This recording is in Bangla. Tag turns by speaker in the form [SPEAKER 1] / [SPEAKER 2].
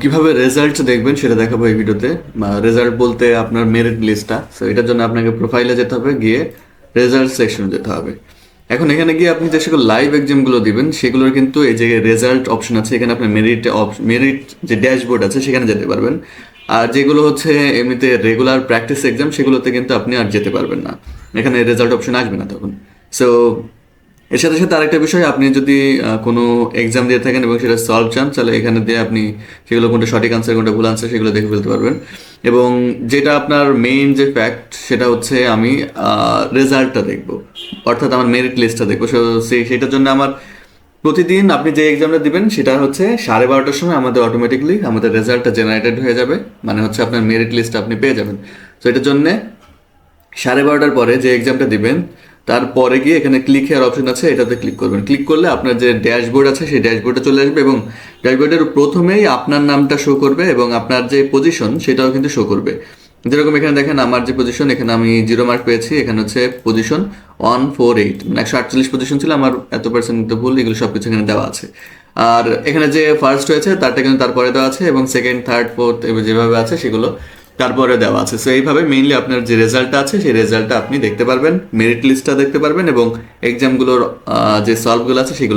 [SPEAKER 1] কীভাবে রেজাল্ট দেখবেন সেটা দেখাবো এই ভিডিওতে। রেজাল্ট বলতে আপনার মেরিট লিস্টটা সো এটার জন্য আপনাকে প্রোফাইলে যেতে হবে, গিয়ে রেজাল্ট সেকশনে যেতে হবে। এখন এখানে গিয়ে আপনি যে সকল লাইভ এক্সামগুলো দিবেন, সেগুলোর কিন্তু এই যে রেজাল্ট অপশন আছে, এখানে আপনি মেরিট মেরিট যে ড্যাশবোর্ড আছে, সেখানে যেতে পারবেন। আর যেগুলো হচ্ছে এমনিতে রেগুলার প্র্যাকটিস এক্সাম সেগুলোতে কিন্তু আপনি আর যেতে পারবেন না। এখানে রেজাল্ট অপশন আসবে না তখন। সো এর সাথে সাথে আরেকটা বিষয়, আপনি যদি কোনো এক্সাম দিয়ে থাকেন এবং সেটা সলভ চান, তাহলে এখানে দিয়ে আপনি সেগুলো কোনটা সঠিক আনসার কোনটা ভুল আনসার সেগুলো দেখে ফেলতে পারবেন। এবং যেটা আপনার মেইন যে ফ্যাক্ট সেটা হচ্ছে আমি রেজাল্টটা দেখব। অর্থাৎ আমার মেরিট লিস্টটা দেখব। সেটার জন্য আমার প্রতিদিন আপনি যে এক্সামটা দিবেন, সেটা হচ্ছে সাড়ে বারোটার সময় আমাদের অটোমেটিকলি আমাদের রেজাল্টটা জেনারেটেড হয়ে যাবে। মানে হচ্ছে আপনার মেরিট লিস্টটা আপনি পেয়ে যাবেন। তো এটার জন্যে সাড়ে বারোটার পরে যে এক্সামটা দিবেন তারপরে গিয়ে এখানে ক্লিক হেয়ার অপশন আছে, এটাতে ক্লিক করবেন। ক্লিক করলে আপনার যে ড্যাশবোর্ড আছে, সেই ড্যাশবোর্ডে চলে আসবে এবং ড্যাশবোর্ডের প্রথমেই আপনার নামটা শো করবে এবং আপনার যে পজিশন সেটাও কিন্তু শো করবে। যেরকম এখানে দেখেন, আমার যে পজিশন এখানে আমি জিরো মার্ক পেয়েছি, এখানে হচ্ছে পজিশন ওয়ান ফোর এইট মানে একশো আটচল্লিশ পজিশন ছিল, আমার এত পার্সেন্ট ভুল, এগুলো সব কিছু এখানে দেওয়া আছে। আর এখানে যে ফার্স্ট হয়েছে, তারটা কিন্তু তারপরে দেওয়া আছে এবং সেকেন্ড থার্ড ফোর্থ যেভাবে আছে, সেগুলো তারপরে দেওয়া আছে। সো এইভাবে মেইনলি আপনার যে রেজাল্টটা আছে, সেই রেজাল্টটা আপনি দেখতে পারবেন মেরিট লিস্টটা দেখতে পারবেন এবং এক্সামগুলোর যে সলভগুলো আছে, সেগুলো